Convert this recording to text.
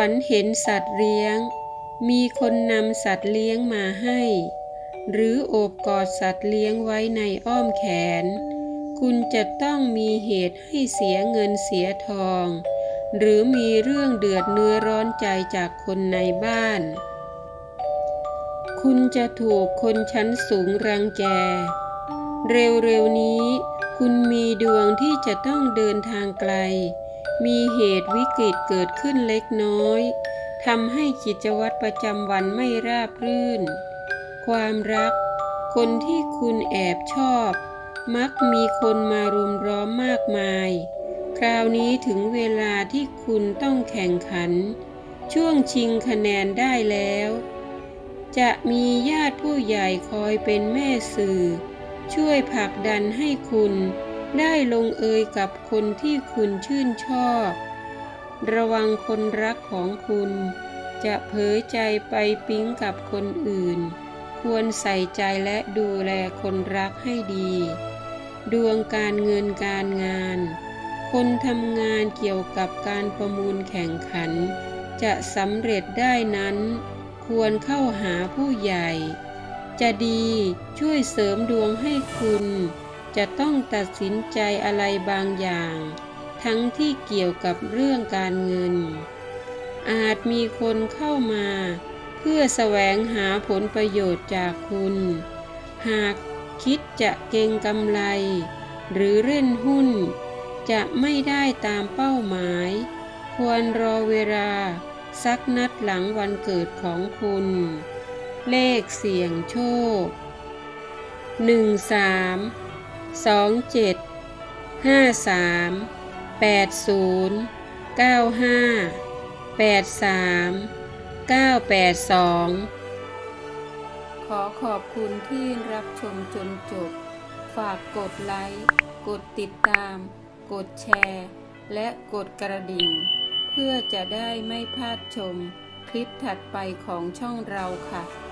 ฝันเห็นสัตว์เลี้ยง มีคนนำสัตว์เลี้ยงมาให้ หรือโอบกอดสัตว์เลี้ยงไว้ในอ้อมแขน คุณจะต้องมีเหตุให้เสียเงินเสียทอง หรือมีเรื่องเดือดเนื้อร้อนใจจากคนในบ้าน คุณจะถูกคนชั้นสูงรังแก เร็วๆนี้ คุณมีดวงที่จะต้องเดินทางไกล มีเหตุวิกฤตเกิดขึ้นเล็กน้อยทำให้กิจวัตรประจำวันไม่ราบรื่น ความรัก คนที่คุณแอบชอบ มักมีคนมารุมร้อมมากมาย คราวนี้ถึงเวลาที่คุณต้องแข่งขัน ช่วงชิงคะแนนได้แล้ว จะมีญาติผู้ใหญ่คอยเป็นแม่สื่อ ช่วยผลักดันให้คุณ ได้ลงเอยกับคนที่คุณชื่นชอบ ระวังคนรักของคุณ จะเผยใจไปปิ๊งกับคนอื่น ควรใส่ใจและดูแลคนรักให้ดี ดวงการเงินการงาน คนทำงานเกี่ยวกับการประมูลแข่งขัน จะสำเร็จได้นั้น ควรเข้าหาผู้ใหญ่ จะดีช่วยเสริมดวงให้คุณ จะต้องตัดสินใจอะไรบางอย่าง ทั้งที่เกี่ยวกับเรื่องการเงิน อาจมีคนเข้ามา เพื่อแสวงหาผลประโยชน์จากคุณ หากคิดจะเก็งกำไร หรือเล่นหุ้น จะไม่ได้ตามเป้าหมาย ควรรอเวลาสักนัดหลังวันเกิดของคุณ เลขเสี่ยงโชค 13 1 3 2 7 5 3 8 0 9 5 8 3 9 8 2ขอขอบคุณที่รับชมจนจบ ฝากกดไลค์ กดติดตาม กดแชร์ และกดกระดิ่ง เพื่อจะได้ไม่พลาดชมคลิปถัดไปของช่องเราค่ะ